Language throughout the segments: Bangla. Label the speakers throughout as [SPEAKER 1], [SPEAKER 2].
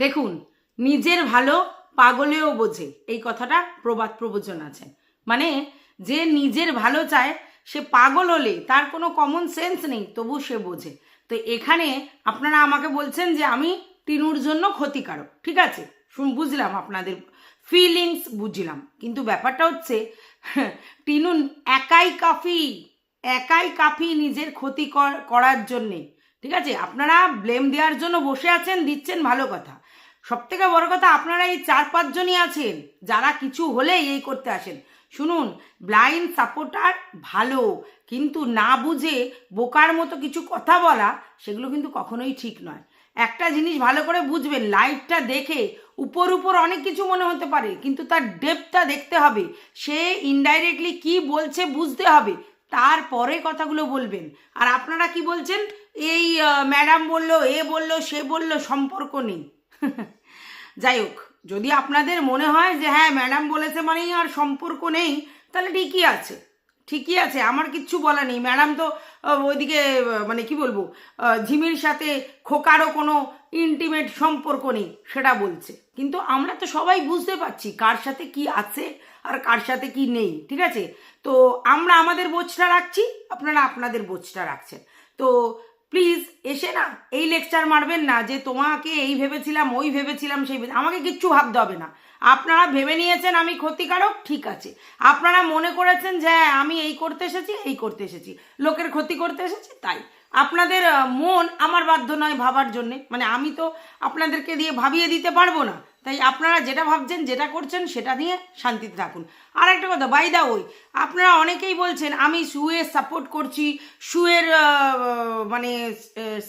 [SPEAKER 1] দেখুন, নিজের ভালো পাগলেও বোঝে। এই কথাটা প্রবাদ প্রবচন আছে। মানে যে নিজের ভালো চায়, সে পাগল হলে তার কোনো কমন সেন্স নেই, তবু সে বোঝে। তো এখানে আপনারা আমাকে বলছেন যে আমি টিনুর জন্য ক্ষতিকারক, ঠিক আছে? শুন, বুঝলাম আপনাদের ফিলিংস বুঝলাম। কিন্তু ব্যাপারটা হচ্ছে টিনু একাই কাফি একাই কাফি নিজের ক্ষতি কর- করার জন্যে। ঠিক আছে? আপনারা ব্লেম দেওয়ার জন্য বসে আছেন, দিচ্ছেন ভালো কথা। সব থেকে বড় কথা, আপনারা এই চার পাঁচজনই আছেন, যারা কিছু হলেই এই করতে আসেন। শুনুন ব্লাইন্ড সাপোর্টার ভালো, কিন্তু না বুঝে বোকার মতো কিছু কথা বলা, সেগুলো কিন্তু কখনোই ঠিক নয়। একটা জিনিস ভালো করে বুঝবেন লাইভটা দেখে উপর উপর অনেক কিছু মনে হতে পারে, কিন্তু তার ডেপটা দেখতে হবে। সে ইনডাইরেক্টলি কি বলছে বুঝতে হবে তারপরে কথাগুলো বলবেন। আর আপনারা কি বলছেন? এই ম্যাডাম বলল, এ বলল, সে বলল, সম্পর্ক নেই। যাই হোক যদি আপনাদের মনে হয় যে হ্যাঁ ম্যাডাম বলেছে মানেই আর সম্পর্ক নেই, তাহলে ঠিকই আছে। ঠিকই আছে, আমার কিচ্ছু বলা নেই। ম্যাডাম তো ওইদিকে মানে কি বলব ঝিমির সাথে খোকারও কোনো ইন্টিমেট সম্পর্ক নেই, সেটা বলছে। কিন্তু আমরা তো সবাই বুঝতে পারছি কার সাথে কি আছে আর কার সাথে কি নেই, ঠিক আছে? তো আমরা আমাদের বোঝটা রাখছি, আপনারা আপনাদের বোঝটা রাখছেন। তো প্লিজ এসে না এই লেকচার মারবেন না যে তোমাকে এই ভেবেছিলাম ওই ভেবেছিলাম সেই আমাকে কিচ্ছু ভাবতে হবে না। আপনারা ভেবে নিয়েছেন আমি ক্ষতিকারক ঠিক আছে। আপনারা মনে করেছেন যে হ্যাঁ, আমি এই করতে এসেছি এই করতে এসেছি। লোকের ক্ষতি করতে এসেছি তাই। আপনাদের মন আমার বাধ্য নয় ভাবার জন্যে। মানে আমি তো আপনাদেরকে দিয়ে ভাবিয়ে দিতে পারব না। তাই আপনারা যেটা ভাবছেন, যেটা করছেন, সেটা নিয়ে শান্তিতে থাকুন। আর একটা কথা বাই দা ওই আপনারা অনেকেই বলছেন, আমি শুয়ের সাপোর্ট করছি, শুয়ের মানে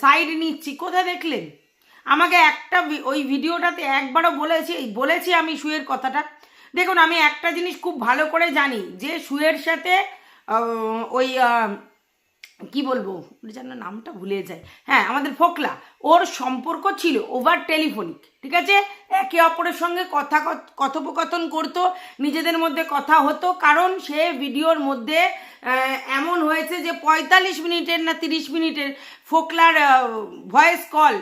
[SPEAKER 1] সাইড নিচ্ছি। কোথায় দেখলেন? আমাকে একটা ওই ভিডিওটাতে একবারও বলেছি বলেছি আমি শুয়ের কথাটা। দেখুন, আমি একটা জিনিস খুব ভালো করে জানি যে, শুয়ের সাথে ওই কি বলব? যেন নামটা ভুলে যায়। হ্যাঁ আমাদের ফোকলা, ওর সম্পর্ক ছিল ওভার টেলিফোনিক ঠিক আছে? একে অপরের সঙ্গে কথ- কথোপকথন করতো, নিজেদের মধ্যে কথা হতো, কারণ সে ভিডিওর মধ্যে এমন হয়েছে যে পঁয়তাল্লিশ মিনিটের না তিরিশ মিনিটের ফোকলার ভয়েস কল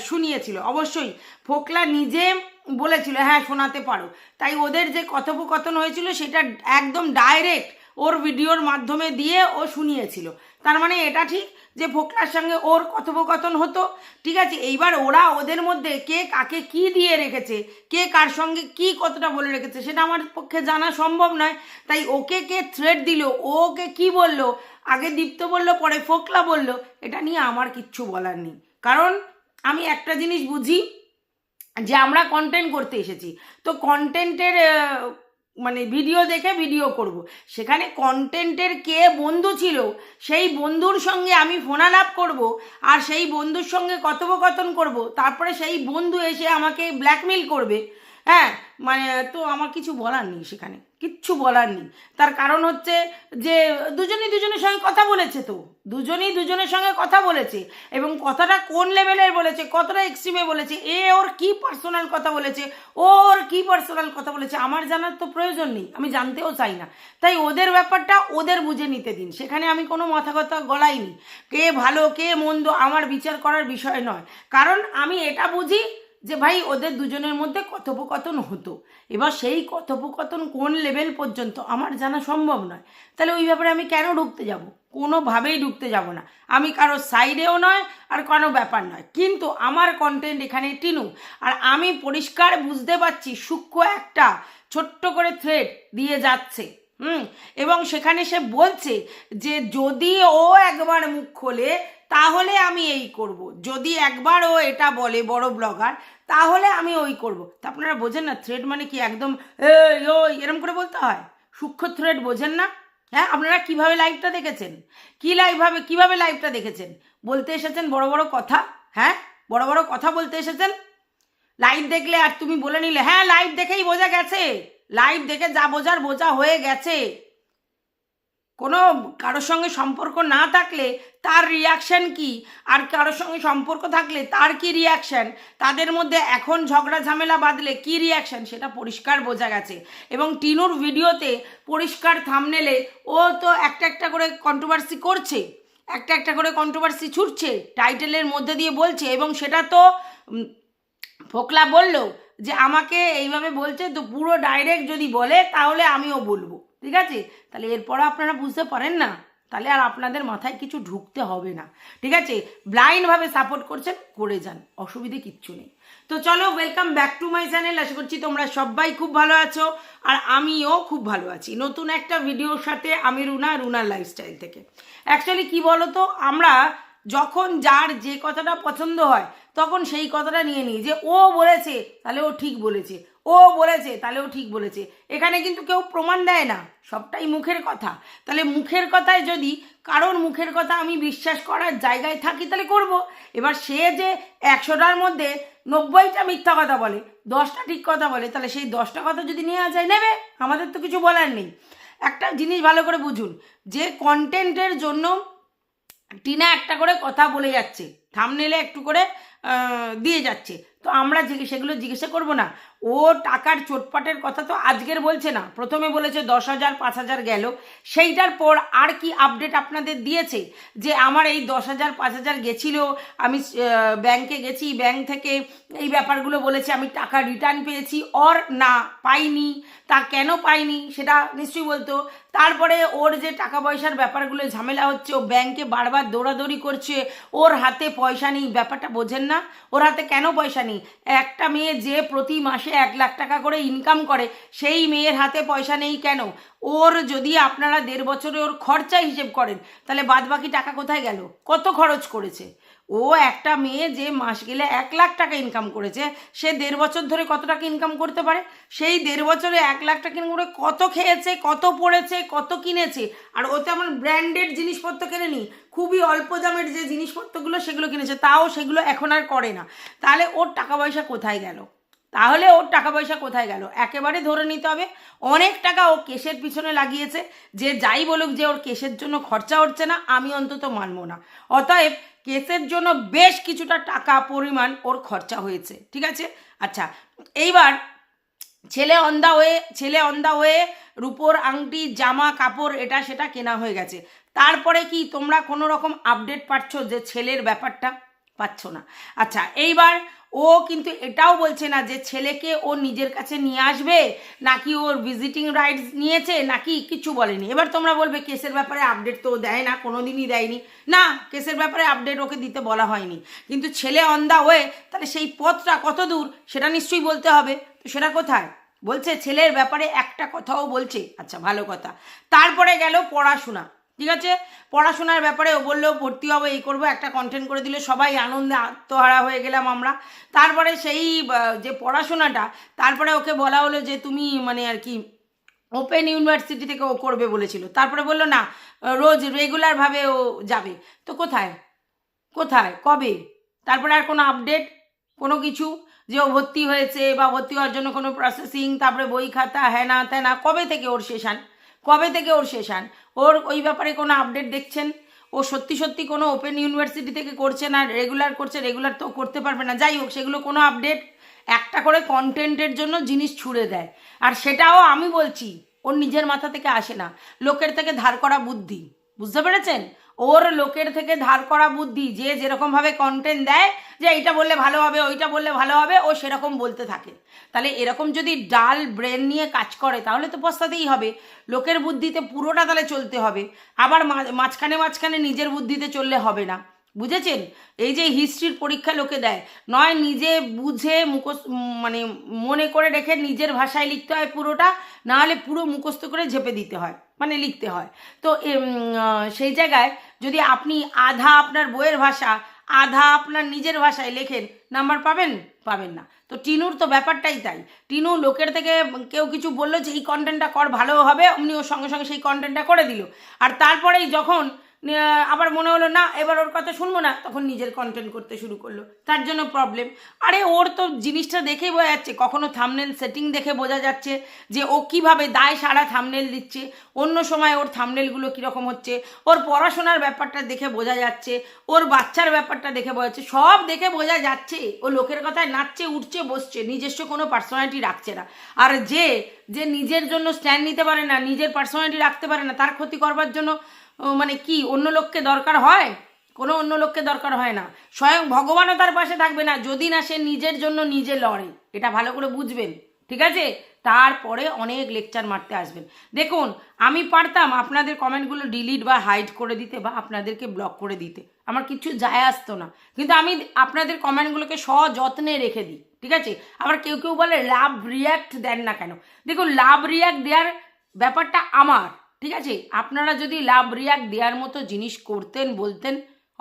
[SPEAKER 1] শুনিয়েছিল। অবশ্যই, ফোকলা নিজে বলেছিল হ্যাঁ শোনাতে পারো। তাই ওদের যে কথোপকথন হয়েছিল, সেটা একদম ডাইরেক্ট ওর ভিডিওর মাধ্যমে দিয়ে ও শুনিয়েছিল। তার মানে এটা ঠিক যে ফোকলার সঙ্গে ওর কথোপকথন হতো। ঠিক আছে, এইবার ওরা ওদের মধ্যে কে কাকে কি দিয়ে রেখেছে, কে কার সঙ্গে কি কতটা বলে রেখেছে, সেটা আমার পক্ষে জানা সম্ভব নয়। তাই ওকে কে থ্রেড দিল, ওকে কি বলল, আগে দীপ্ত বলল, পরে ফোকলা বলল, এটা নিয়ে আমার কিচ্ছু বলার নেই। কারণ আমি একটা জিনিস বুঝি যে আমরা কন্টেন্ট করতে এসেছি। তো কন্টেন্টের মানে ভিডিও দেখে ভিডিও করব। সেখানে কন্টেন্টের কে বন্ধু ছিল, সেই বন্ধুর সঙ্গে আমি ফোনালাপ করব, আর সেই বন্ধুর সঙ্গে কথোপকথন করব, তারপরে সেই বন্ধু এসে আমাকে ব্ল্যাকমেল করবে হ্যাঁ মানে তো আমার কিছু বলার নেই সেখানে, কিচ্ছু বলার নেই। তার কারণ হচ্ছে যে দুজনই দুজনের সঙ্গে কথা বলেছে তো, দুজনই দুজনের সঙ্গে কথা বলেছে এবং কথাটা কোন লেভেলের বলেছে, কতটা এক্সট্রিমে বলেছে, এ ওর কি পার্সোনাল কথা বলেছে, ও ওর কি পার্সোনাল কথা বলেছে, আমার জানার তো প্রয়োজন নেই, আমি জানতেও চাই না। তাই ওদের ব্যাপারটা ওদের বুঝে নিতে দিন, সেখানে আমি কোনো মাথা কথা গলাইনি। কে ভালো, কে মন্দ, আমার বিচার করার বিষয় নয়। কারণ আমি এটা বুঝি যে ভাই, ওদের দুজনের মধ্যে কথোপকথন হতো। এবার সেই কথোপকথন কোন লেভেল পর্যন্ত আমার জানা সম্ভব নয়। তাহলে ওই ব্যাপারে আমি কেন ঢুকতে যাব? কোনোভাবেই ঢুকতে যাব না। আমি কারও সাইডেও নয় আর কোনো ব্যাপার নয়। কিন্তু আমার কন্টেন্ট এখানে টিনু। আর আমি পরিষ্কার বুঝতে পারছি সূক্ষ্ম একটা ছোট্ট করে থ্রেড দিয়ে যাচ্ছে। হুম? এবং সেখানে সে বলছে যে, যদি ও একবার মুখ খোলে, তাহলে আমি এই করব। যদি একবার ও এটা বলে, বড় ব্লগার তাহলে আমি ওই করব। তা আপনারা বোঝেন না থ্রেড মানে কি একদম ওই, এরম করে বলতে হয়? সূক্ষ্ম থ্রেড বোঝেন না? হ্যাঁ আপনারা কীভাবে লাইভটা দেখেছেন? কি লাইভভাবে কীভাবে লাইভটা দেখেছেন? বলতে এসেছেন বড় বড় কথা হ্যাঁ? বড় বড় কথা বলতে এসেছেন? লাইভ দেখলে আর তুমি বলে নিলে হ্যাঁ লাইভ দেখেই বোঝা গেছে লাইভ দেখে যা বোঝার বোঝা হয়ে গেছে। কোনো কারোর সঙ্গে সম্পর্ক না থাকলে তার রিয়াকশন কি? আর কারোর সঙ্গে সম্পর্ক থাকলে তার কি রিয়াকশন তাদের মধ্যে এখন ঝগড়া ঝামেলা বাঁধলে কি রিয়াকশন সেটা পরিষ্কার বোঝা গেছে। এবং টিনুর ভিডিওতে পরিষ্কার থামনেলে ও তো একটা একটা করে কন্ট্রোভার্সি করছে, একটা একটা করে কন্ট্রোভার্সি ছুটছে টাইটেলের মধ্যে দিয়ে বলছে এবং সেটা তো ফোকলা বলল যে আমাকে এইভাবে বলছে, তো পুরো ডাইরেক্ট যদি বলে তাহলে আমিও বলব। ঠিক আছে? তাহলে এরপর আপনারা বুঝতে পারেন না। তাহলে আর আপনাদের মাথায় কিছু ঢুকতে হবে না। ঠিক আছে? ব্লাইন্ডভাবে সাপোর্ট করছেন, করে যান। অসুবিধে কিচ্ছু নেই। তো চলো welcome back to my channel আশা করছি তোমরা সবাই খুব ভালো আছো আর আমিও খুব ভালো আছি। নতুন একটা ভিডিওর সাথে আমি রুনা রুনার লাইফস্টাইল থেকে। অ্যাকচুয়ালি কি বলো তো আমরা যখন যার যে কথাটা পছন্দ হয়, তখন সেই কথাটা নিয়ে নিই যে, ও বলেছে, তাহলে ও ঠিক বলেছে। ও বলেছে, তাহলে ও ঠিক বলেছে। এখানে কিন্তু কেউ প্রমাণ দেয় না, সবটাই মুখের কথা। তাহলে মুখের কথায় যদি কারোর মুখের কথা আমি বিশ্বাস করার জায়গায় থাকি, তাহলে করব। এবার সে যে একশোটার মধ্যে নব্বইটা মিথ্যা কথা বলে, দশটা ঠিক কথা বলে, তাহলে সেই দশটা কথা যদি নেওয়া যায়, নেবে? আমাদের তো কিছু বলার নেই। একটা জিনিস ভালো করে বুঝুন, যে কন্টেন্টের জন্য টিনা একটা করে কথা বলে যাচ্ছে থামনেলে একটু করে দিয়ে যাচ্ছে। তো আমরা সেগুলো জিজ্ঞাসা করব না। ও টাকার চোটপাটের কথা তো আজকের বলছে না। প্রথমে বলেছে দশ হাজার, পাঁচ হাজার গেল। সেইটার পর আর কি আপডেট আপনাদের দিয়েছে? যে আমার এই দশ হাজার, পাঁচ হাজার গেছিল, আমি ব্যাংকে গেছি ব্যাংক থেকে এই ব্যাপারগুলো বলেছে, আমি টাকা রিটার্ন পেয়েছি অর না, পাইনি। তা কেন পাইনি? সেটা নিশ্চয়ই বলতো। তারপরে ওর যে টাকা পয়সার ব্যাপারগুলো, ঝামেলা হচ্ছে, ও ব্যাংকে বারবার দৌড়াদৌড়ি করছে, ওর হাতে পয়সা নেই, ব্যাপারটা বোঝেন না। ওর হাতে কেন পয়সা নেই? একটা মেয়ে যে প্রতি মাসে এক লাখ টাকা করে ইনকাম করে, সেই মেয়ের হাতে পয়সা নেই কেন? ওর যদি আপনারা দেড় বছরে ওর খরচা হিসেব করেন, তাহলে বাদবাকি টাকা কোথায় গেল? কত খরচ করেছে? ও একটা মেয়ে যে মাস গেলে এক লাখ টাকা ইনকাম করেছে, সে দেড় বছর ধরে কত টাকা ইনকাম করতে পারে? সেই দেড় বছরে এক লাখ টাকা ইনকাম করে কত খেয়েছে, কত পড়েছে, কত কিনেছে? আর ও তেমন ব্র্যান্ডেড জিনিসপত্র কেনেনি, খুবই অল্প দামের যে জিনিসপত্রগুলো সেগুলো কিনেছে, তাও সেগুলো এখন আর করে না। তাহলে ওর টাকা পয়সা কোথায় গেল? তাহলে ওর টাকা পয়সা কোথায় গেল? একেবারে ধরে নিতে হবে, অনেক টাকা ও কেসের পিছনে লাগিয়েছে, যে যাই বলুক যে ওর কেসের জন্য খরচা হচ্ছে না, আমি অন্তত মানবো না। অতএব কেসের জন্য বেশ কিছুটা টাকা পরিমাণ ওর খরচা হয়েছে, ঠিক আছে? আচ্ছা এইবার ছেলে অন্ধা হয়ে ছেলে অন্ধা হয়ে রুপোর আংটি, জামা, কাপড়, এটা সেটা কেনা হয়ে গেছে। তারপরে কি তোমরা কোনো রকম আপডেট পাচ্ছ যে ছেলের ব্যাপারটা? পাচ্ছ না। আচ্ছা এইবার ও কিন্তু এটাও বলছে না যে ছেলেকে ও নিজের কাছে নিয়ে আসবে, নাকি ওর ভিজিটিং রাইটস নিয়েছে, নাকি কিছু বলেনি। এবার তোমরা বলবে কেসের ব্যাপারে আপডেট তো দেয় না কোনো দিনই দেয়নি। না, কেসের ব্যাপারে আপডেট ওকে দিতে বলা হয়নি। কিন্তু ছেলে অন্ধা হয়ে তাহলে সেই পথটা কত দূর, সেটা নিশ্চয়ই বলতে হবে। তো সেটা কোথায়? বলছে ছেলের ব্যাপারে একটা কথাও বলছে। আচ্ছা ভালো কথা। তারপরে গেল পড়াশোনা। ঠিক আছে? পড়াশোনার ব্যাপারে ও বলল, ভর্তি হব, এই করব, একটা কন্টেন্ট করে দিলে সবাই আনন্দে আত্মহারা হয়ে গেলাম আমরা। তারপরে সেই যে পড়াশোনাটা, তারপরে ওকে বলা হলো যে, তুমি মানে আর কি ওপেন ইউনিভার্সিটি থেকে ও করবে বলেছিল। তারপরে বলল, না, রোজ রেগুলারভাবে ও যাবে। তো কোথায়? কোথায়? কবে? তারপরে আর কোনো আপডেট কোনো কিছু? যে ও ভর্তি হয়েছে বা ভর্তি হওয়ার জন্য কোনো প্রসেসিং তারপরে বই খাতা হ্যানা ত্যানা কবে থেকে ওর শেষান কবে থেকে ওর সেশান ওর ওই ব্যাপারে কোনো আপডেট দেখছেন? ও সত্যি সত্যি কোনো ওপেন ইউনিভার্সিটি থেকে করছে না রেগুলার করছে রেগুলার তো করতে পারবে না। যাই হোক, সেগুলো কোনো আপডেট একটা করে কন্টেন্টের জন্য জিনিস ছুড়ে দেয়। আর সেটাও আমি বলছি, ওর নিজের মাথা থেকে আসে না। লোকের থেকে ধার করা বুদ্ধি। বুঝতে পেরেছেন? ওর লোকের থেকে ধার করা বুদ্ধি, যে যেরকমভাবে কন্টেন্ট দেয়, যে এইটা বললে ভালো হবে, ওইটা বললে ভালো হবে, ও সেরকম বলতে থাকে। তাহলে এরকম যদি ডাল ব্রেন নিয়ে কাজ করে, তাহলে তো পস্তাতেই হবে। লোকের বুদ্ধিতে পুরোটা তাহলে চলতে হবে। আবার মাঝখানে মাঝখানে নিজের বুদ্ধিতে চললে হবে না। বুঝেছেন? এই যে হিস্ট্রির পরীক্ষা লোকে দেয়, নয় নিজে বুঝে মুখস মানে মনে করে রেখে নিজের ভাষায় লিখতে হয় পুরোটা, না হলে পুরো মুখস্থ করে ঝেপে দিতে হয় মানে লিখতে হয়। তো সেই জায়গায় যদি আপনি আধা আপনার বইয়ের ভাষা, আধা আপনার নিজের ভাষায় লেখেন নাম্বার পাবেন? পাবেন না। তো টিনুর তো ব্যাপারটাই তাই। টিনু লোকের থেকে কেউ কিছু বলল যে, এই কন্টেন্টটা কর, ভালো হবে। অমনি ওর সঙ্গে সঙ্গে সেই কন্টেন্টটা করে দিল। আর তারপরেই যখন আবার মনে হলো, না, এবার ওর কথা শুনব না। তখন নিজের কন্টেন্ট করতে শুরু করল। তার জন্য প্রবলেম আরে, ওর তো জিনিসটা দেখেই বোঝা যাচ্ছে। কখনো থামনেল সেটিং দেখে বোঝা যাচ্ছে যে ও কীভাবে দায় সারা থামনেল দিচ্ছে। অন্য সময় ওর থামনেলগুলো কীরকম হচ্ছে। ওর পড়াশোনার ব্যাপারটা দেখে বোঝা যাচ্ছে। ওর বাচ্চার ব্যাপারটা দেখে বোঝা যাচ্ছে। সব দেখে বোঝা যাচ্ছে। ও লোকের কথায় নাচছে, উঠছে, বসছে। নিজস্ব কোনো পার্সোনালিটি রাখছে না। আর যে যে নিজের জন্য স্ট্যান্ড নিতে পারে না, নিজের পার্সোনালিটি রাখতে পারে না, তার ক্ষতি করবার জন্য মানে কি, অন্য লোককে দরকার হয়? কোনো অন্য লোককে দরকার হয় না। স্বয়ং ভগবানও তার পাশে থাকবে না, যদি না সে নিজের জন্য নিজে লড়ে। এটা ভালো করে বুঝবেন, ঠিক আছে? তারপরে অনেক লেকচার মারতে আসবেন। দেখুন, আমি পারতাম আপনাদের কমেন্টগুলো ডিলিট বা হাইড করে দিতে বা আপনাদেরকে ব্লক করে দিতে। আমার কিছু যায় আসতো না। কিন্তু আমি আপনাদের কমেন্টগুলোকে সযত্নে রেখে দিই, ঠিক আছে? আবার কেউ কেউ বলে, লাভ রিয়াক্ট দেন না কেন? দেখুন, লাভ রিয়াক্ট দেওয়ার ব্যাপারটা আমার। ঠিক আছে? আপনারা যদি লাভ রিয়াক্ট দেওয়ার মতো জিনিস করতেন, বলতেন,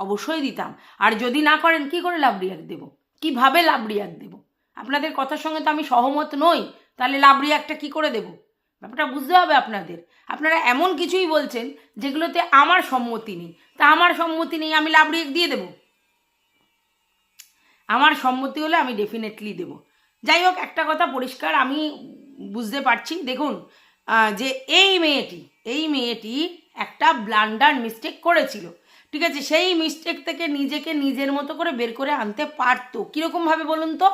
[SPEAKER 1] অবশ্যই দিতাম। আর যদি না করেন, কি করে লাভ রিয়াক্ট দেবো? কীভাবে লাভ রিয়াক্ট দেবো? আপনাদের কথার সঙ্গে তো আমি সহমত নই। তাহলে লাভ রিয়াক্টটা কী করে দেবো? ব্যাপারটা বুঝতে হবে আপনাদের। আপনারা এমন কিছুই বলছেন, যেগুলোতে আমার সম্মতি নেই। তা আমার সম্মতি নেই, আমি লাভ রিয়াক্ট দিয়ে দেবো? আমার সম্মতি হলে আমি ডেফিনেটলি দেব। যাই হোক, একটা কথা পরিষ্কার, আমি বুঝতে পারছি। দেখুন যে এই মেয়েটি এই মেয়েটি একটা ব্লান্ডার মিস্টেক করেছিল। ঠিক আছে? সেই মিস্টেক থেকে নিজেকে নিজের মতো করে বের করে আনতে পারতো। কীরকমভাবে বলুন তো?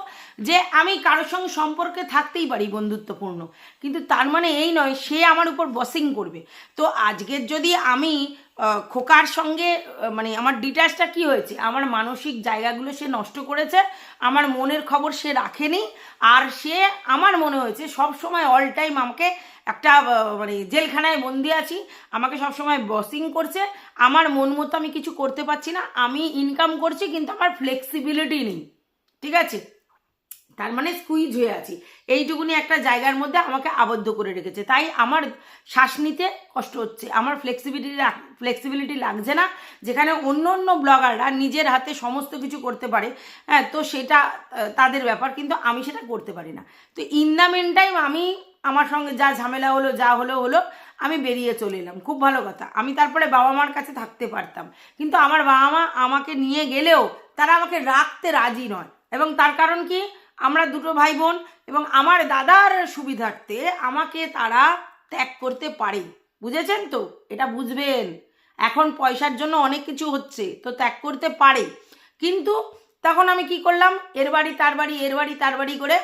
[SPEAKER 1] যে আমি কারোর সঙ্গে সম্পর্কে থাকতেই পারি বন্ধুত্বপূর্ণ। কিন্তু তার মানে এই নয়, সে আমার উপর বসিং করবে। তো আজকের যদি আমি খোকার সঙ্গে মানে আমার ডিটাচটা কি হয়েছে? আমার মানসিক জায়গাগুলো সে নষ্ট করেছে, আমার মনের খবর সে রাখেনি, আর সে আমার মনে হয়েছে সব সময় অল টাইম আমাকে একটা মানে জেলখানায় বন্দি আছি, আমাকে সব সময় বসিং করছে, আমার মন মতো আমি কিছু করতে পারছি না, আমি ইনকাম করছি, কিন্তু আমার ফ্লেক্সিবিলিটি নেই। ঠিক আছে? তার মানে স্কুইজ হয়ে আছি। এইটুকুনি একটা জায়গার মধ্যে আমাকে আবদ্ধ করে রেখেছে। তাই আমার শ্বাস নিতে কষ্ট হচ্ছে। আমার ফ্লেক্সিবিলিটি ফ্লেক্সিবিলিটি লাগছে না। যেখানে অন্য অন্য ব্লগাররা নিজের হাতে সমস্ত কিছু করতে পারে হ্যাঁ তো সেটা তাদের ব্যাপার। কিন্তু আমি সেটা করতে পারি না। তো ইন দ্য মেন টাইম আমি আমার সঙ্গে যা ঝামেলা হলো, যা হলো হলো, আমি বেরিয়ে চলে এলাম। খুব ভালো কথা। আমি তারপরে বাবা মার কাছে থাকতে পারতাম। কিন্তু আমার বাবা মা আমাকে নিয়ে গেলেও তারা আমাকে রাখতে রাজি নয়। এবং তার কারণ কি? আমরা দুটো ভাই বোন এবং আমার দাদার সুবিধার্থে আমাকে তারা ত্যাগ করতে পারে। বুঝেছেন তো? এটা বুঝবেন। এখন পয়সার জন্য অনেক কিছু হচ্ছে, তো ত্যাগ করতে পারে। কিন্তু তখন আমি কি করলাম? এর বাড়ি, তার বাড়ি, এর বাড়ি, তার বাড়ি করে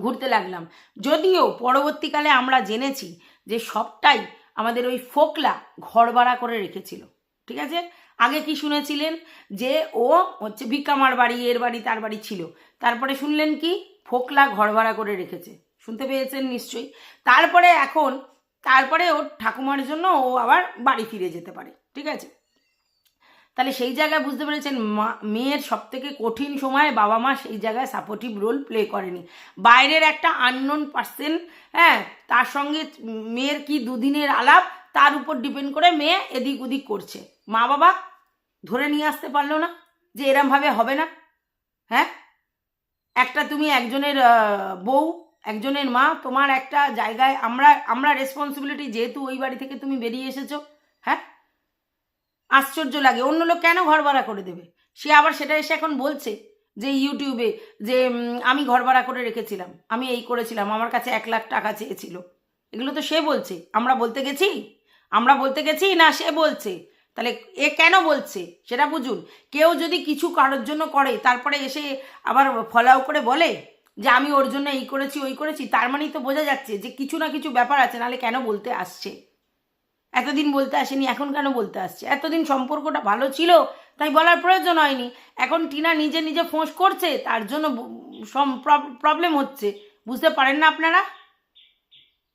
[SPEAKER 1] ঘুরতে লাগলাম। যদিও পরবর্তীকালে আমরা জেনেছি যে সবটাই আমাদের ওই ফোকলা ঘর ভাড়া করে রেখেছিল। ঠিক আছে? আগে কি শুনেছিলেন যে ও হচ্ছে ভিকামার বাড়ি, এর বাড়ি, তার বাড়ি ছিল। তারপরে শুনলেন কি? ফোকলা ঘর ভাড়া করে রেখেছে। শুনতে পেয়েছেন নিশ্চয়ই। তারপরে এখন, তারপরে ওর ঠাকুমার জন্য ও আবার বাড়ি ফিরে যেতে পারে। ঠিক আছে? তাহলে সেই জায়গায় বুঝতে পেরেছেন, মা, মেয়ের সব থেকে কঠিন সময়ে বাবা মা সেই জায়গায় সাপোর্টিভ রোল প্লে করেনি। বাইরের একটা আননোন পার্সেন হ্যাঁ তার সঙ্গে মেয়ের কি দুদিনের আলাপ, তার উপর ডিপেন্ড করে মেয়ে এদিক ওদিক করছে। মা বাবা ধরে নিয়ে আসতে পারল না যে এরমভাবে হবে না হ্যাঁ? একটা তুমি একজনের বউ, একজনের মা, তোমার একটা জায়গায় আমরা আমরা রেসপন্সিবিলিটি যেহেতু ওই বাড়ি থেকে তুমি বেরিয়ে এসেছ হ্যাঁ? আশ্চর্য লাগে, অন্য লোক কেন ঘর ভাড়া করে দেবে? সে আবার সেটা এসে এখন বলছে যে ইউটিউবে যে আমি ঘর ভাড়া করে রেখেছিলাম, আমি এই করেছিলাম, আমার কাছে এক লাখ টাকা চেয়েছিল। এগুলো তো সে বলছে, আমরা বলতে গেছি? আমরা বলতে গেছি না সে বলছে? তাহলে এ কেন বলছে? সেটা বুঝুন। কেউ যদি কিছু কারোর জন্য করে, তারপরে এসে আবার ফলাও করে বলে যে, আমি ওর জন্য এই করেছি, ওই করেছি, তার মানেই তো বোঝা যাচ্ছে যে, কিছু না কিছু ব্যাপার আছে, নাহলে কেন বলতে আসছে? এতদিন বলতে আসেনি, এখন কেন বলতে আসছে? এতদিন সম্পর্কটা ভালো ছিল, তাই বলার প্রয়োজন হয়নি। এখন টিনা নিজে নিজে ফোঁস করছে, তার জন্য প্রবলেম হচ্ছে। বুঝতে পারেন না আপনারা?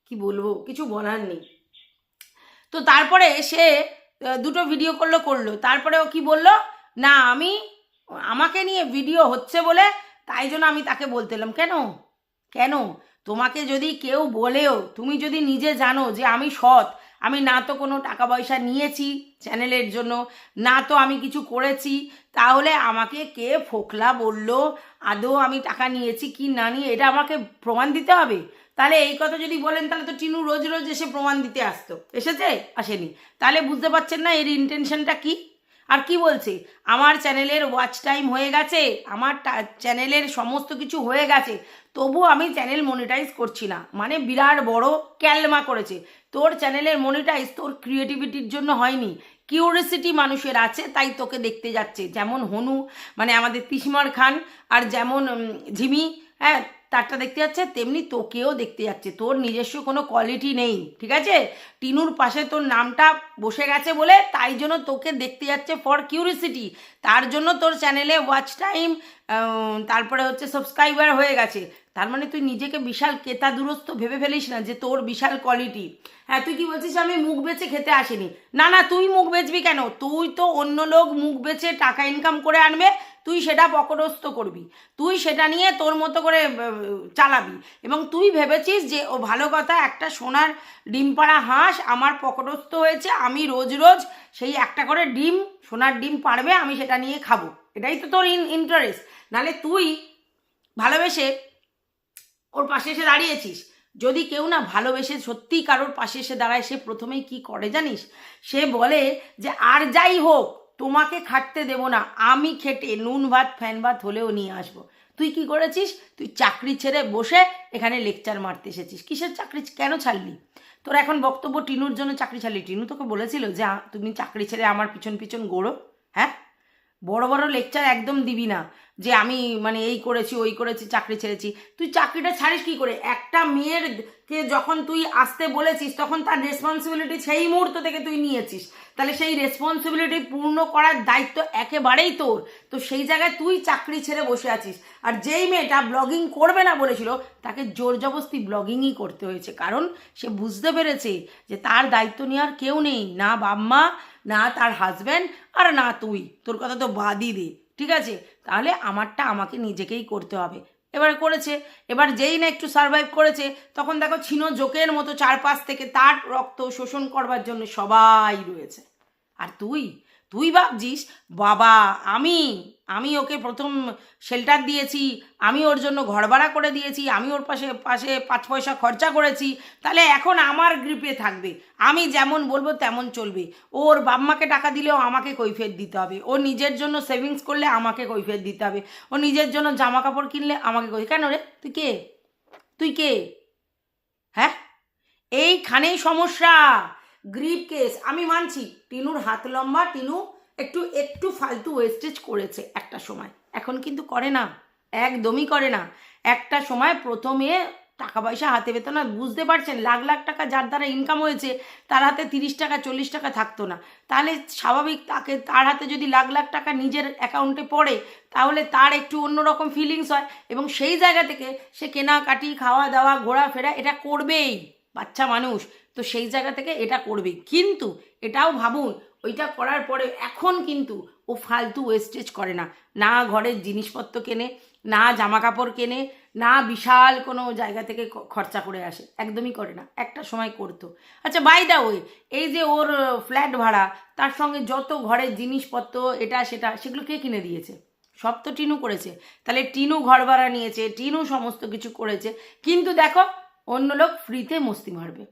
[SPEAKER 1] কি বলব? কিছু বলার নেই। তো তারপরে সে দুটো ভিডিও করল করল। তারপরে ও কি বলল? না, আমি, আমাকে নিয়ে ভিডিও হচ্ছে বলে তাই জন্য আমি তাকে বলতে কেন? কেন? তোমাকে যদি কেউ বলেও, তুমি যদি নিজে জানো যে আমি সৎ আমি না তো কোনো টাকা পয়সা নিয়েছি চ্যানেলের জন্য, না তো আমি কিছু করেছি। তাহলে আমাকে কে ফোকলা বলল, আদৌ আমি টাকা নিয়েছি কি না নিয়ে? এটা আমাকে প্রমাণ দিতে হবে? তাহলে এই কথা যদি বলেন, তাহলে তো টিনু রোজ রোজ এসে প্রমাণ দিতে আসতো। এসেছে? আসেনি। তাহলে বুঝতে পারছেন না এর ইন্টেনশনটা কি? আর কি বলছে? আমার চ্যানেলের ওয়াচ টাইম হয়ে গেছে, আমার চ্যানেলের সমস্ত কিছু হয়ে গেছে, তবু আমি চ্যানেল মনিটাইজ করছি না। মানে বিরাট বড় ক্যালমা করেছে। তোর চ্যানেলের মনিটাইজ তোর ক্রিয়েটিভিটির জন্য হয়নি। কিউরিসিটি মানুষের আছে, তাই তোকে দেখতে যাচ্ছে। যেমন হনু মানে আমাদের তিসমার খান, আর যেমন ঝিমি হ্যাঁ তারটা দেখতে যাচ্ছে, তেমনি তোকেও দেখতে যাচ্ছে। তোর নিজস্ব কোনো কোয়ালিটি নেই, ঠিক আছে? টিনুর পাশে তোর নামটা বসে গেছে বলে তাই জন্য তোকে দেখতে যাচ্ছে ফর কিউরিসিটি তার জন্য তোর চ্যানেলে ওয়াচ টাইম তারপরে হচ্ছে সাবস্ক্রাইবার হয়ে গেছে। তার মানে তুই নিজেকে বিশাল কেতা দূরস্থ ভেবে ফেলিস না যে তোর বিশাল কোয়ালিটি হ্যাঁ তুই কি বলছিস আমি মুখ বেচে খেতে আসিনি? না না, তুই মুখ বেচবি কেন? তুই তো অন্য লোক মুখ বেচে টাকা ইনকাম করে আনবে তুই সেটা পকরস্থ করবি। তুই সেটা নিয়ে তোর মতো করে চালাবি। এবং তুই ভেবেছিস যে, ও ভালো কথা, একটা সোনার ডিম পাড়া হাঁস আমার পকরস্থ হয়েছে, আমি রোজ রোজ সেই একটা করে ডিম, সোনার ডিম পারবে আমি সেটা নিয়ে খাব। এটাই তো তোর ইন ইন্টারেস্ট নালে তুই ভালোবেসে ওর পাশে এসে দাঁড়িয়েছিস। যদি কেউ না ভালোবেসে সত্যিই কারোর পাশে এসে দাঁড়ায়, সে প্রথমেই কি করে জানিস? সে বলে যে, আর যাই হোক তোমাকে খাটতে দেব না, আমি খেটে নুন ভাত, ফ্যান ভাত হলেও নিয়ে আসব। তুই কি করেছিস? তুই চাকরি ছেড়ে বসে এখানে লেকচার মারতে এসেছিস। কিসের চাকরি? কেন ছাড়লি? তোর এখন বক্তব্য টিনুর জন্য চাকরি ছাড়লি। টিনু তোকে বলেছিল যে তুমি চাকরি ছেড়ে আমার পিছন পিছন গড়ো। হ্যাঁ? বড় বড় লেকচার একদম দিবি না। যে আমি মানে এই করেছি, ওই করেছি, চাকরি ছেড়েছি। তুই চাকরিটা ছাড়িস কি করে? একটা মেয়ের কে যখন তুই আসতে বলেছিস, তখন তার রেসপন্সিবিলিটি সেই মুহূর্ত থেকে তুই নিয়েছিস। তাহলে সেই রেসপন্সিবিলিটি পূর্ণ করার দায়িত্ব একেবারেই তোর। তো সেই জায়গায় তুই চাকরি ছেড়ে বসে আছিস। আর যেই মেয়েটা ব্লগিং করবে না বলেছিল, তাকে জোর জবস্তি ব্লগিংই করতে হয়েছে। কারণ সে বুঝতে পেরেছে যে তার দায়িত্ব নেওয়ার কেউ নেই। না বাম্মা না তার হাজব্যান্ড আর না তুই। তোর কথা তো বাদই দে। ঠিক আছে? তাহলে আমারটা আমাকে নিজেকেই করতে হবে। এবার করেছে। এবার যেই না একটু সারভাইভ করেছে, তখন দেখো ছিনো জোকের মতো চারপাশ থেকে তার রক্ত শোষণ করবার জন্য সবাই রয়েছে। আর তুই? তুই ভাবছিস, বাবা, আমি আমি ওকে প্রথম শেল্টার দিয়েছি, আমি ওর জন্য ঘর ভাড়া করে দিয়েছি, আমি ওর পাশে পাশে পাঁচ পয়সা খরচা করেছি, তাহলে এখন আমার গ্রিপে থাকবে। আমি যেমন বলব তেমন চলবে। ওর বাম্মাকে টাকা দিলেও আমাকে কৈফিয়ত দিতে হবে। ও নিজের জন্য সেভিংস করলে আমাকে কৈফিয়ত দিতে হবে। ও নিজের জন্য জামা কাপড় কিনলে আমাকে কই কেন রে? তুই কে? তুই কে? হ্যাঁ? এইখানেই সমস্যা। Grip case. আমি মানছি, টিনুর হাত লম্বা, টিনু একটু একটু ফালতু ওয়েস্টেজ করেছে একটা সময়। এখন কিন্তু করে না, একদমই করে না। একটা সময় প্রথমে টাকা পয়সা হাতে পেত না, বুঝতে পারছেন? লাখ লাখ টাকা যার দ্বারা ইনকাম হয়েছে, তার হাতে তিরিশ টাকা, চল্লিশ টাকা থাকতো না। তাহলে স্বাভাবিক তাকে, তার হাতে যদি লাখ লাখ টাকা নিজের অ্যাকাউন্টে পড়ে, তাহলে তার একটু অন্যরকম ফিলিংস হয় এবং সেই জায়গা থেকে সে কেনাকাটি খাওয়া দাওয়া ঘোরাফেরা এটা করবেই। বাচ্চা মানুষ, তো সেই জায়গা থেকে এটা করবে। কিন্তু এটাও ভাবুন, ওইটা করার পরে এখন কিন্তু ও ফালতু ওয়েস্টেজ করে না। না ঘরের জিনিসপত্র কেনে, না জামা কাপড় কেনে, না বিশাল কোনো জায়গা থেকে খরচা করে আসে। একদমই করে না, একটা সময় করতো। আচ্ছা বাই দা ওই এই যে ওর ফ্ল্যাট ভাড়া, তার সঙ্গে যত ঘরের জিনিসপত্র, এটা, সেটা, সেগুলো কে কিনে দিয়েছে? সব তো টিনু করেছে। তাহলে টিনু ঘর ভাড়া নিয়েছে, টিনু সমস্ত কিছু করেছে। কিন্তু দেখো অন্য লোক ফ্রিতে মস্তি মারবে।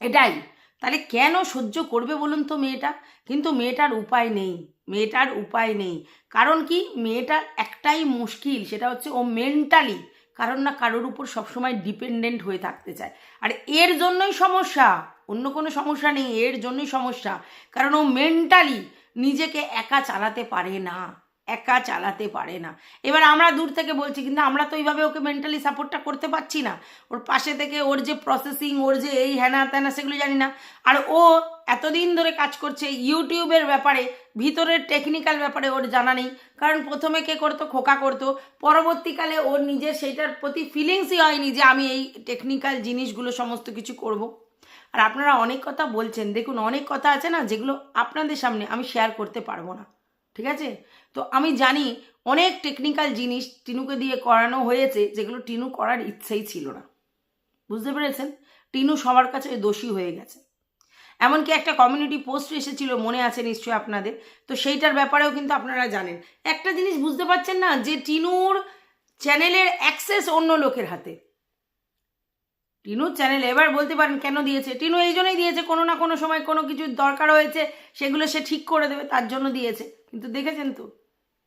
[SPEAKER 1] এটাই। তাহলে কেন সহ্য করবে বলুন তো মেয়েটা? কিন্তু মেয়েটার উপায় নেই। মেয়েটার উপায় নেই। কারণ কি? মেয়েটার একটাই মুশকিল, সেটা হচ্ছে ও মেন্টালি কারণ না কারোর উপর সবসময় ডিপেন্ডেন্ট হয়ে থাকতে চায়। আর এর জন্যই সমস্যা। অন্য কোনো সমস্যা নেই। এর জন্যই সমস্যা। কারণ ও মেন্টালি নিজেকে একা চালাতে পারে না। একা চালাতে পারে না। এবার আমরা দূর থেকে বলছি, কিন্তু আমরা তো এইভাবে ওকে মেন্টালি সাপোর্টটা করতে পারছি না। ওর পাশে থেকে ওর যে প্রসেসিং ওর যে এই হ্যানা ত্যানা সেগুলো জানি না। আর ও এতদিন ধরে কাজ করছে ইউটিউবের ব্যাপারে, ভিতরের টেকনিক্যাল ব্যাপারে ওর জানা নেই। কারণ প্রথমে কে করতো? খোকা করতো। পরবর্তীকালে ওর নিজের সেইটার প্রতি ফিলিংসই হয়নি যে আমি এই টেকনিক্যাল জিনিসগুলো সমস্ত কিছু করব। আর আপনারা অনেক কথা বলছেন। দেখুন, অনেক কথা আছে না যেগুলো আপনাদের সামনে আমি শেয়ার করতে পারব না। ঠিক আছে? তো আমি জানি অনেক টেকনিক্যাল জিনিস টিনুকে দিয়ে করানো হয়েছে, যেগুলো টিনু করার ইচ্ছেই ছিল না। বুঝতে পেরেছেন? টিনু সবার কাছে দোষী হয়ে গেছে। এমনকি একটা কমিউনিটি পোস্ট এসেছিল, মনে আছে নিশ্চয়ই আপনাদের? তো সেইটার ব্যাপারেও কিন্তু আপনারা জানেন। একটা জিনিস বুঝতে পারছেন না, যে টিনুর চ্যানেলের অ্যাক্সেস অন্য লোকের হাতে। টিনুর চ্যানেল এবার বলতে পারেন কেন দিয়েছে? টিনু এই জন্যই দিয়েছে, কোনো না কোনো সময় কোনো কিছু দরকার হয়েছে, সেগুলো সে ঠিক করে দেবে, তার জন্য দিয়েছে। কিন্তু দেখেছেন তো,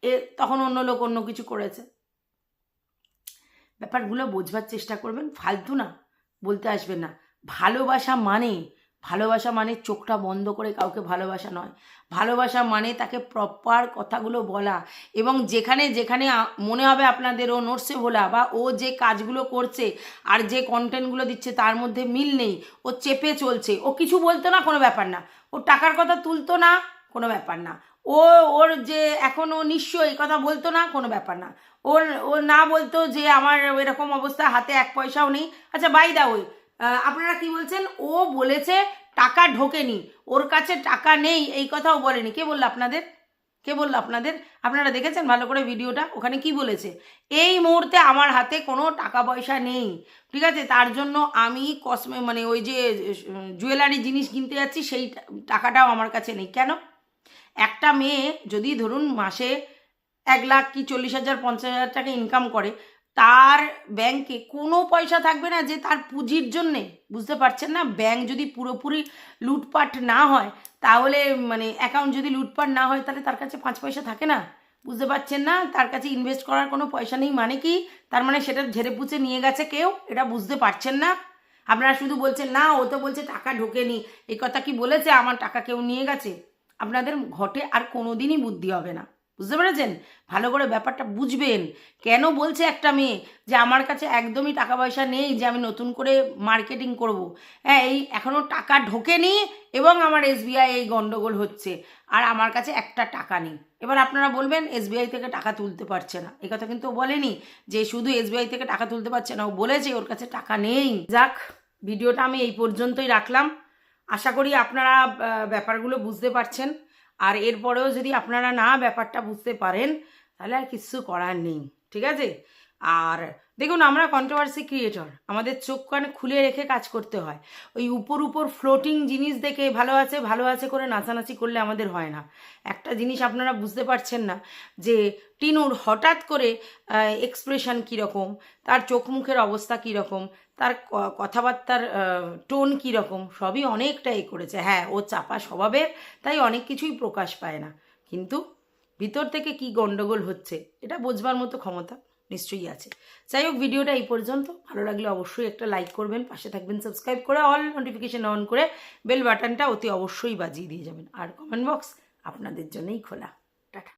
[SPEAKER 1] এ তখন অন্য লোক অন্য কিছু করেছে। ব্যাপারগুলো বোঝবার চেষ্টা করবেন, ফালতু না, বলতে আসবেন না। ভালোবাসা মানে ভালোবাসা মানে চোখটা বন্ধ করে কাউকে ভালোবাসা নয়। ভালোবাসা মানে তাকে প্রপার কথাগুলো বলা এবং যেখানে যেখানে মনে হবে আপনাদের ও নোটসে বলা বা ও যে কাজগুলো করছে আর যে কন্টেন্টগুলো দিচ্ছে তার মধ্যে মিল নেই, ও চেপে চলছে। ও কিছু বলতো না, কোনো ব্যাপার না। ও টাকার কথা তুলতো না, কোনো ব্যাপার না। ও, ওর যে এখন ও নিঃস্ব এই কথা বলতো না, কোনো ব্যাপার না। ওর, ও না বলতো যে আমার এরকম অবস্থা, হাতে এক পয়সাও নেই। আচ্ছা বাই দা ওই আপনারা কি বলছেন? ও বলেছে টাকা ঢোকেনি। ওর কাছে টাকা নেই, এই কথাও বলেনি। কে বলল আপনাদের? কে বলল আপনাদের? আপনারা দেখেছেন ভালো করে ভিডিওটা? ওখানে কি বলেছে? এই মুহূর্তে আমার হাতে কোনো টাকা পয়সা নেই। ঠিক আছে? তার জন্য আমি কসমে মানে ওই যে জুয়েলারি জিনিস কিনতে যাচ্ছি, সেই টাকাটাও আমার কাছে নেই। কেন? একটা মেয়ে যদি ধরুন মাসে এক লাখ কি চল্লিশ হাজার, পঞ্চাশ হাজার টাকা ইনকাম করে তার ব্যাংকে কোনো পয়সা থাকবে না যে তার পুঁজির জন্যে। বুঝতে পারছেন না? ব্যাংক যদি পুরোপুরি লুটপাট না হয়, তাহলে মানে অ্যাকাউন্ট যদি লুটপাট না হয়, তাহলে তার কাছে পাঁচ পয়সা থাকে না। বুঝতে পারছেন না? তার কাছে ইনভেস্ট করার কোনো পয়সা নেই মানে কি? তার মানে সেটা ঝেড়ে পুচে নিয়ে গেছে কেউ? এটা বুঝতে পারছেন না? আপনারা শুধু বলছেন, না, ও তো বলছে টাকা ঢোকেনি। এই কথা কি বলেছে? আমার টাকা কেউ নিয়ে গেছে? আপনাদের ঘটে আর কোনো দিনই বুদ্ধি হবে না। বুঝতে পেরেছেন? ভালো করে ব্যাপারটা বুঝবেন। কেন বলছে একটা মেয়ে যে আমার কাছে একদমই টাকা পয়সা নেই যে আমি নতুন করে মার্কেটিং করব? হ্যাঁ এই এখনও টাকা ঢোকেনি এবং আমার এসবিআই এই গন্ডগোল হচ্ছে আর আমার কাছে একটা টাকা নেই। এবার আপনারা বলবেন, এসবিআই থেকে টাকা তুলতে পারছে না। এই কথা কিন্তু বলেনি যে শুধু এসবিআই থেকে টাকা তুলতে পারছে না, ও বলেছে ওর কাছে টাকা নেই। যাক, ভিডিওটা আমি এই পর্যন্তই রাখলাম। আশা করি আপনারা ব্যাপারগুলো বুঝতে পারছেন। আর এরপরেও যদি আপনারা না ব্যাপারটা বুঝতে পারেন, তাহলে আর কিছু করার নেই, ঠিক আছে? আর দেখুন, আমরা কন্ট্রোভার্সি ক্রিয়েটর আমাদের চোখ কানে খুলে রেখে কাজ করতে হয়। ওই উপর উপর ফ্লোটিং জিনিস দেখে ভালো আছে ভালো আছে করে নাচানাচি করলে আমাদের হয় না। একটা জিনিস আপনারা বুঝতে পারছেন না, যে টিনুর হঠাৎ করে এক্সপ্রেশন কীরকম, তার চোখ মুখের অবস্থা কীরকম তার কথাবার্তার টোন কীরকম, সবই অনেকটা এ করেছে। হ্যাঁ ও চাপা স্বভাবের, তাই অনেক কিছুই প্রকাশ পায় না। কিন্তু ভিতর থেকে কি গন্ডগোল হচ্ছে, এটা বোঝবার মতো ক্ষমতা নিশ্চয়ই আছে। যাই হোক, ভিডিওটা এই পর্যন্ত। ভালো লাগলে অবশ্যই একটা লাইক করবেন, পাশে থাকবেন সাবস্ক্রাইব করে অল নোটিফিকেশান অন করে বেল বাটনটা অতি অবশ্যই বাজিয়ে দিয়ে যাবেন। আর কমেন্ট বক্স আপনাদের জন্যই খোলা।